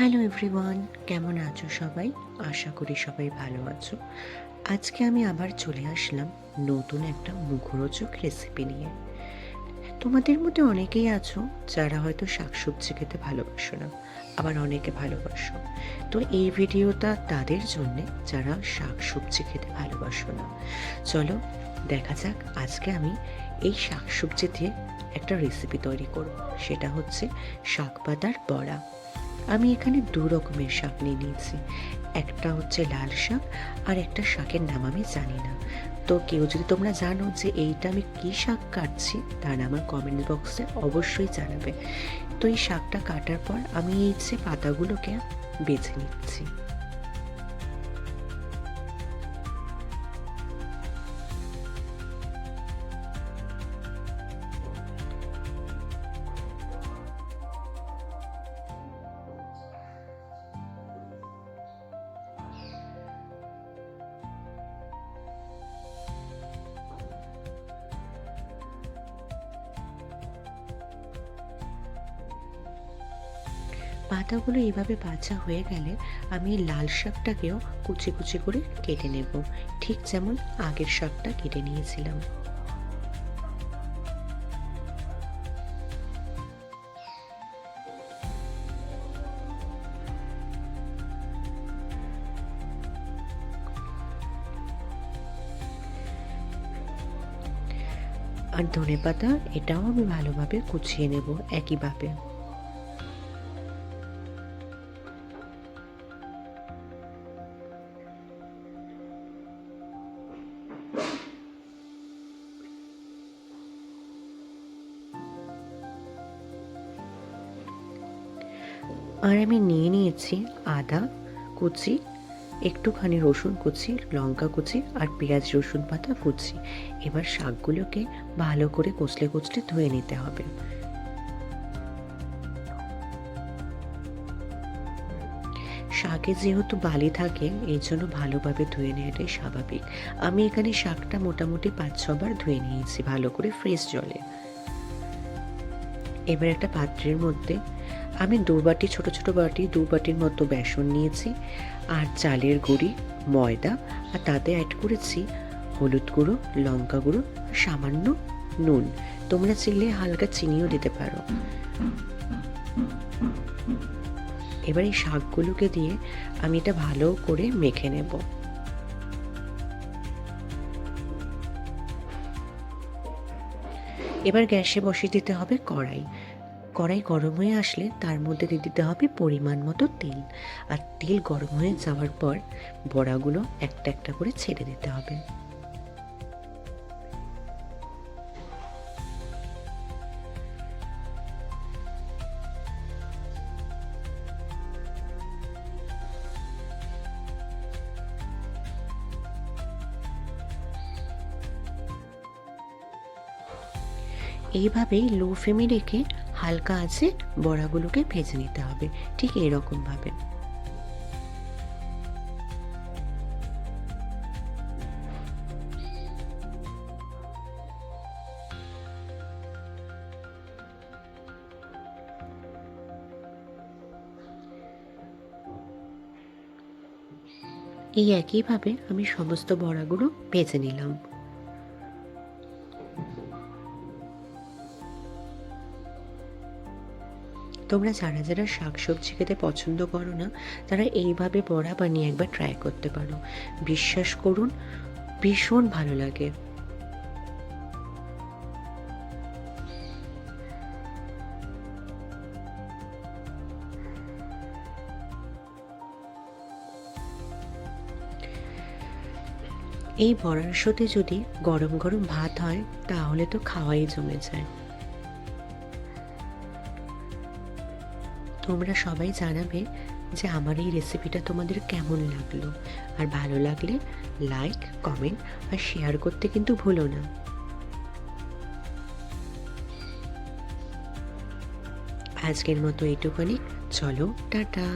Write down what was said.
Hello everyone কেমন আছো সবাই? আশা করি সবাই ভালো আছো। আজকে আমি আবার চলে আসলাম নতুন একটা মুখরোচক রেসিপি নিয়ে। তোমাদের মধ্যে অনেকেই আছো যারা হয়তো শাকসবজি খেতে ভালোবাসো না, আবার অনেকে ভালোবাসো। তো এই ভিডিওটা তাদের জন্যে যারা শাকসবজি খেতে ভালোবাসো না। চলো, দেখা যাক আজকে আমি এই শাকসবজি দিয়ে একটা রেসিপি তৈরি করব। সেটা হচ্ছে শাক পাতার বড়া। আমি এখানে দু রকমের শাক নিয়ে নিয়েছি। একটা হচ্ছে লাল শাক আর একটা শাকের নাম আমি জানি না। তো কেউ যদি তোমরা জানো যে এইটা আমি কী শাক কাটছি তাহলে আমার কমেন্ট বক্সে অবশ্যই জানাবে। তো এই শাকটা কাটার পর আমি এই যে পাতাগুলোকে বেছে নিচ্ছি। পাতাগুলো এভাবে বাছা হয়ে গেলে আমি লাল শাকটাকেও কুচি কুচি করে কেটে নেব। ঠিক যেমন আগের শাকটা কেটে নিয়েছিলাম। আর ধনে পাতা, এটাও আমি ভালোভাবে কুচিয়ে নেব একইভাবে। আর আমি নিয়ে নিয়েছি আদা কুচি, একটুখানি রসুন কুচি, লঙ্কা কুচি আর পেঁয়াজ রসুন পাতা কুচি। এবার শাকগুলোকে ভালো করে কচলে কচলে ধুয়ে নিতে হবে। শাকে যেহেতু বালি থাকে এই জন্য ভালোভাবে ধুয়ে নেওয়াটাই স্বাভাবিক। আমি এখানে শাকটা মোটামুটি পাঁচ ছবার ধুয়ে নিয়েছি ভালো করে ফ্রেশ জলে। এবার একটা পাত্রের মধ্যে আমি দু বাটি, ছোট ছোট বাটি, দু বাটির মতো বেসন নিয়েছি আর চালের গুঁড়ি, ময়দা আর তাতে অ্যাড করেছি হলুদ গুঁড়ো, লঙ্কা গুঁড়ো আর সামান্য নুন। তোমরা চাইলে হালকা চিনিও দিতে পারো। এবার এই শাকগুলোকে দিয়ে আমি এটা ভালো করে মেখে নেব। এবার গ্যাসে বসিয়ে দিতে হবে কড়াই। কড়াই গরম হয়ে আসলে তার মধ্যে দিয়ে দিতে হবে পরিমাণ মতো তেল। আর তেল গরম হয়ে যাওয়ার পর বড়াগুলো একটা একটা করে ছেড়ে দিতে হবে। এইভাবেই লো ফ্লেমে রেখে হালকা আছে, বড়াগুলোকে ভেজে নিতে হবে, ঠিক এরকমভাবে। এই একইভাবে আমি সমস্ত বড়াগুলো ভেজে নিলাম। তোমরা যারা যারা শাক সবজি খেতে পছন্দ করো না, তারা এইভাবে বড়া বানিয়ে একবার ট্রাই করতে পারো। বিশ্বাস করুন, ভীষণ ভালো লাগে। এই বড়ার সাথে যদি গরম গরম ভাত হয়, তাহলে তো খাওয়াই জমে যায়। তোমরা সবাই জানাবে যে আমার এই রেসিপিটা তোমাদের কেমন লাগল। আর ভালো লাগলে লাইক কমেন্ট আর শেয়ার করতে কিন্তু ভুলো না। আজকের মতো এটুখানি চলো, টাটা।